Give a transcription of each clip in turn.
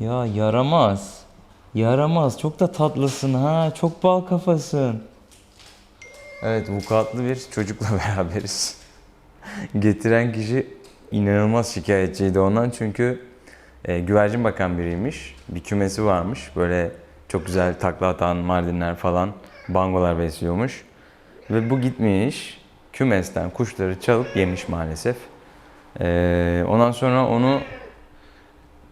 Ya yaramaz. Yaramaz. Çok da tatlısın ha. Çok bal kafasın. Evet vukuatlı bir çocukla beraberiz. Getiren kişi inanılmaz şikayetçiydi ondan çünkü e, güvercin bakan biriymiş. Bir kümesi varmış. Böyle çok güzel takla atan mardinler falan bangolar besliyormuş. Ve bu gitmiş kümesten kuşları çalıp yemiş maalesef. E, ondan sonra onu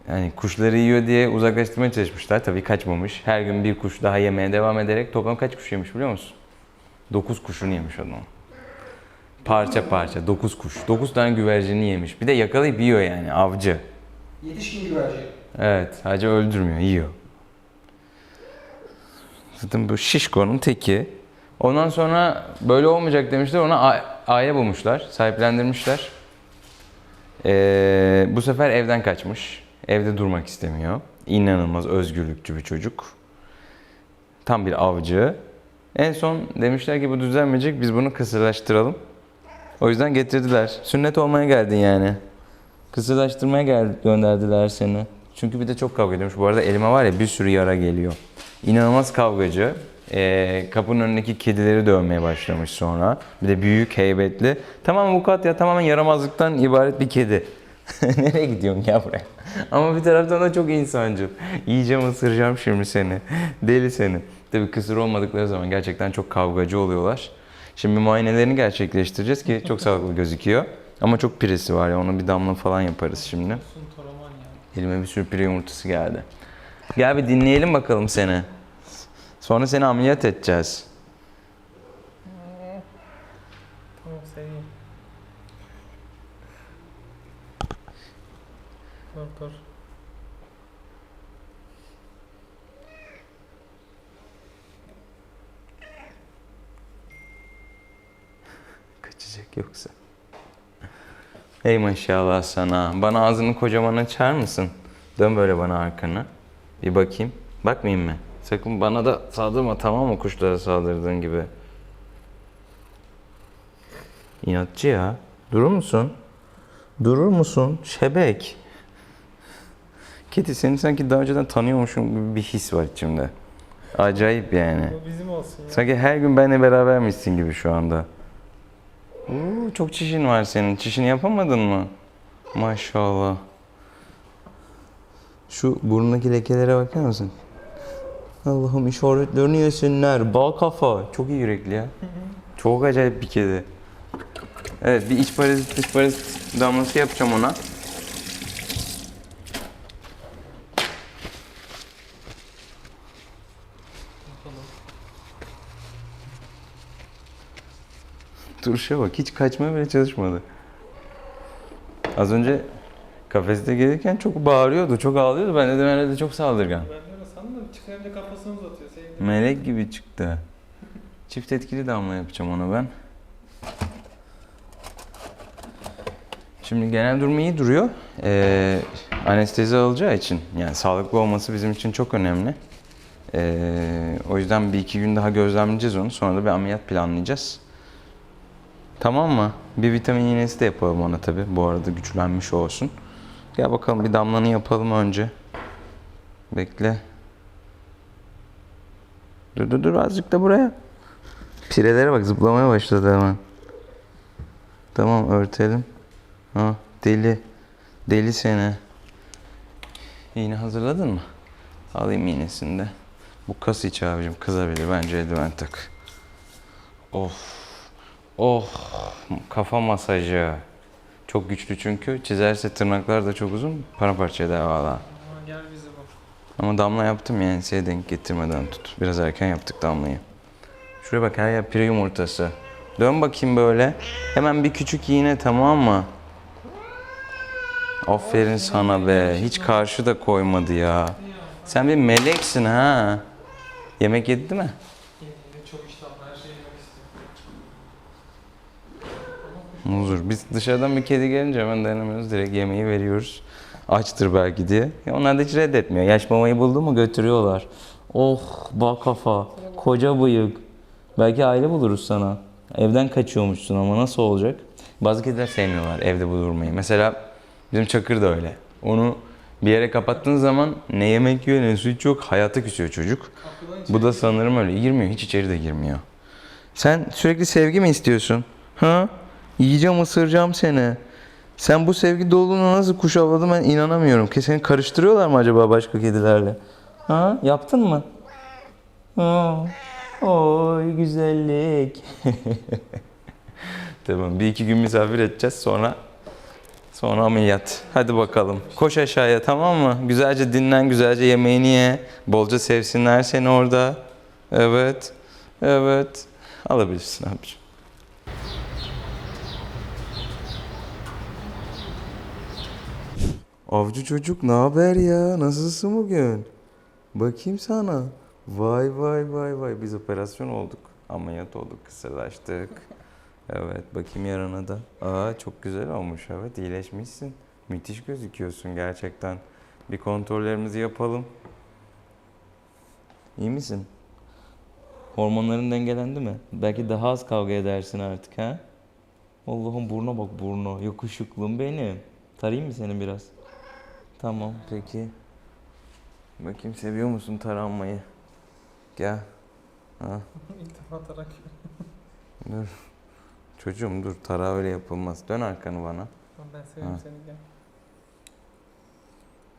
yani kuşları yiyor diye uzaklaştırmaya çalışmışlar. Tabii kaçmamış. Her gün bir kuş daha yemeye devam ederek toplam kaç kuş yemiş biliyor musun? 9 kuşunu yemiş adam. Parça parça 9 kuş. 9 tane güvercini yemiş. Bir de yakalayıp yiyor yani avcı. Yetişkin güvercin. Evet sadece öldürmüyor yiyor. Zaten bu şişkonun teki. Ondan sonra böyle olmayacak demişler ona A- A'ya bulmuşlar. Sahiplendirmişler. Ee, bu sefer evden kaçmış. Evde durmak istemiyor. İnanılmaz özgürlükçü bir çocuk. Tam bir avcı. En son demişler ki bu düzelmeyecek biz bunu kısırlaştıralım. O yüzden getirdiler. Sünnet olmaya geldin yani. Kısırlaştırmaya gel gönderdiler seni. Çünkü bir de çok kavga ediyormuş. Bu arada elime var ya bir sürü yara geliyor. İnanılmaz kavgacı. Ee, kapının önündeki kedileri dövmeye başlamış sonra. Bir de büyük, heybetli. Tamam avukat ya tamamen yaramazlıktan ibaret bir kedi. Nereye gidiyorsun ya buraya? Ama bir taraftan da çok insancıl. Yiyeceğim ısıracağım şimdi seni. Deli seni. Tabii kısır olmadıkları zaman gerçekten çok kavgacı oluyorlar. Şimdi muayenelerini gerçekleştireceğiz ki çok sağlıklı gözüküyor. Ama çok piresi var ya onu bir damla falan yaparız şimdi. Elime bir sürü pire yumurtası geldi. Gel bir dinleyelim bakalım seni. Sonra seni ameliyat edeceğiz. Tamam seveyim. Dur. Kaçacak yoksa. Ey maşallah sana. Bana ağzını kocaman açar mısın? Dön böyle bana arkanı. Bir bakayım. Bakmayayım mı? Sakın bana da saldırma tamam mı kuşlara saldırdığın gibi. İnatçı ya. Durur musun? Durur musun? Şebek. Kedi seni sanki daha önceden tanıyormuşum gibi bir his var içimde. Acayip yani. Bu bizim olsun ya. Sanki her gün benimle berabermişsin gibi şu anda. Oo, çok çişin var senin. Çişini yapamadın mı? Maşallah. Şu burnundaki lekelere bakar mısın? Allah'ım işaretlerini yesinler. Bal kafa. Çok iyi yürekli ya. Çok acayip bir kedi. Evet bir iç parazit dış parazit damlası yapacağım ona. Duruşa bak hiç kaçmaya bile çalışmadı. Az önce kafeste gelirken çok bağırıyordu, çok ağlıyordu. Ben dedim herhalde çok saldırgan. Ben de sandım da çıkarınca kafasını uzatıyor. Sevdim. Melek gibi çıktı. Çift etkili damla yapacağım ona ben. Şimdi genel durumu iyi duruyor. Ee, anestezi alacağı için yani sağlıklı olması bizim için çok önemli. Ee, o yüzden bir iki gün daha gözlemleyeceğiz onu. Sonra da bir ameliyat planlayacağız. Tamam mı? Bir vitamin iğnesi de yapalım ona tabi. Bu arada güçlenmiş olsun. Gel bakalım bir damlanı yapalım önce. Bekle. Dur dur dur azıcık da buraya. Pirelere bak zıplamaya başladı hemen. Tamam örtelim. Ha deli. Deli seni. İğne hazırladın mı? Alayım iğnesini de. Bu kas içi abicim kızabilir. Bence eldiven tak. Of. Oh. Kafa masajı. Çok güçlü çünkü. Çizerse tırnaklar da çok uzun. Paramparça eder valla. Gel bize bak. Ama damla yaptım yani enseye denk getirmeden tut. Biraz erken yaptık damlayı. Şuraya bak her yer pire yumurtası. Dön bakayım böyle. Hemen bir küçük iğne tamam mı? Aferin sana be. Hiç karşı da koymadı ya. Sen bir meleksin ha. Yemek yedi mi? Yeni çok iştahlı her şeyi yemek istiyor. Huzur. Biz dışarıdan bir kedi gelince hemen dayanamıyoruz. Direkt yemeği veriyoruz. Açtır belki diye. Ya onlar da hiç reddetmiyor. Yaş mamayı buldu mu götürüyorlar. Oh bal kafa. Koca bıyık. Belki aile buluruz sana. Evden kaçıyormuşsun ama nasıl olacak? Bazı kediler sevmiyorlar evde bulurmayı. Mesela bizim Çakır da öyle. Onu Bir yere kapattığın zaman ne yemek yiyor ne su içiyor hayata küsüyor çocuk. Bu da sanırım öyle. Girmiyor. Hiç içeri de girmiyor. Sen sürekli sevgi mi istiyorsun? Ha? Yiyeceğim, ısıracağım seni. Sen bu sevgi doluluğuna nasıl kuş avladın ben inanamıyorum. Ki seni karıştırıyorlar mı acaba başka kedilerle? Ha? Yaptın mı? Ha. Oy güzellik. tamam bir iki gün misafir edeceğiz sonra sonra ameliyat. Hadi bakalım. Koş aşağıya tamam mı? Güzelce dinlen, güzelce yemeğini ye. Bolca sevsinler seni orada. Evet. Evet. Alabilirsin abiciğim. Avcı çocuk ne haber ya? Nasılsın bugün? Bakayım sana. Vay vay vay vay biz operasyon olduk. Ameliyat olduk, kısırlaştık. Evet bakayım yarana da. Aa çok güzel olmuş evet iyileşmişsin. Müthiş gözüküyorsun gerçekten. Bir kontrollerimizi yapalım. İyi misin? Hormonların dengelendi mi? Belki daha az kavga edersin artık ha? Allah'ım buruna bak burnu. Yakışıklım benim. Tarayayım mı seni biraz? Tamam peki. Bakayım seviyor musun taranmayı? Gel. Ha, İlk defa tarak. dur. Çocuğum dur tara öyle yapılmaz. Dön arkanı bana. Tamam, Ben seviyorum Ha. seni gel.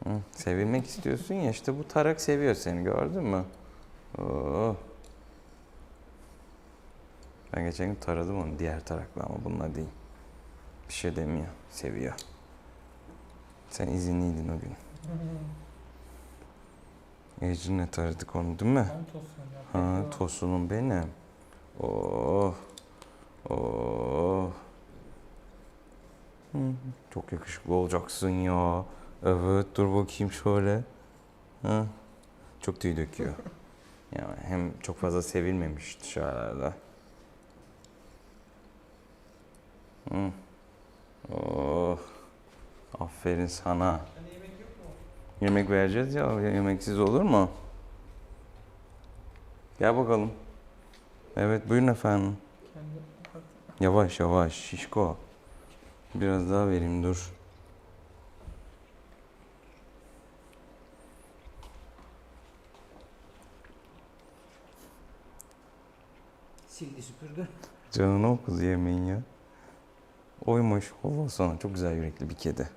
Hı, sevilmek istiyorsun ya işte bu tarak seviyor seni gördün mü? Oo. Ben geçen gün taradım onu diğer tarakla ama bununla değil. Bir şey demiyor. Seviyor. Sen izinliydin o gün. Ecrin'le taradık onu değil mi? Tam tosun ya. Ha tosunum benim. Oh. Oh. Hı, Çok yakışıklı olacaksın ya. Evet dur bakayım şöyle. Ha. Çok tüy döküyor. Yani hem çok fazla sevilmemiş dışarılarda. Hı. Oh. Aferin sana. Hani yemek yok mu? Yemek vereceğiz ya. Yemeksiz olur mu? Gel bakalım. Evet buyurun efendim. Kendi bak. Yavaş yavaş şişko. Biraz daha vereyim dur. Sildi süpürdü. Canını okuz yemeğin ya. Oymuş. Allah sana çok güzel yürekli bir kedi.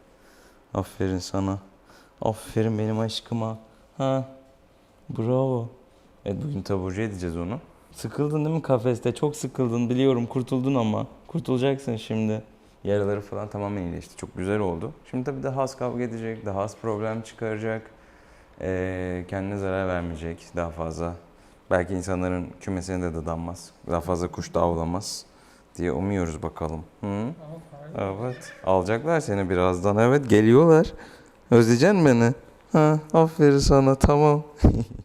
Aferin sana. Aferin benim aşkıma. Ha. Bravo. Evet bugün taburcu edeceğiz onu. Sıkıldın değil mi kafeste? Çok sıkıldın biliyorum. Kurtuldun ama. Kurtulacaksın şimdi. Yaraları falan tamamen iyileşti. Çok güzel oldu. Şimdi tabii daha az kavga edecek, daha az problem çıkaracak. Ee, kendine zarar vermeyecek daha fazla. Belki insanların kümesine de dadanmaz. Daha fazla kuş da avlamaz diye umuyoruz bakalım. Hı? Evet. Alacaklar seni birazdan. Evet geliyorlar. Özleyeceksin beni. Ha, aferin sana tamam.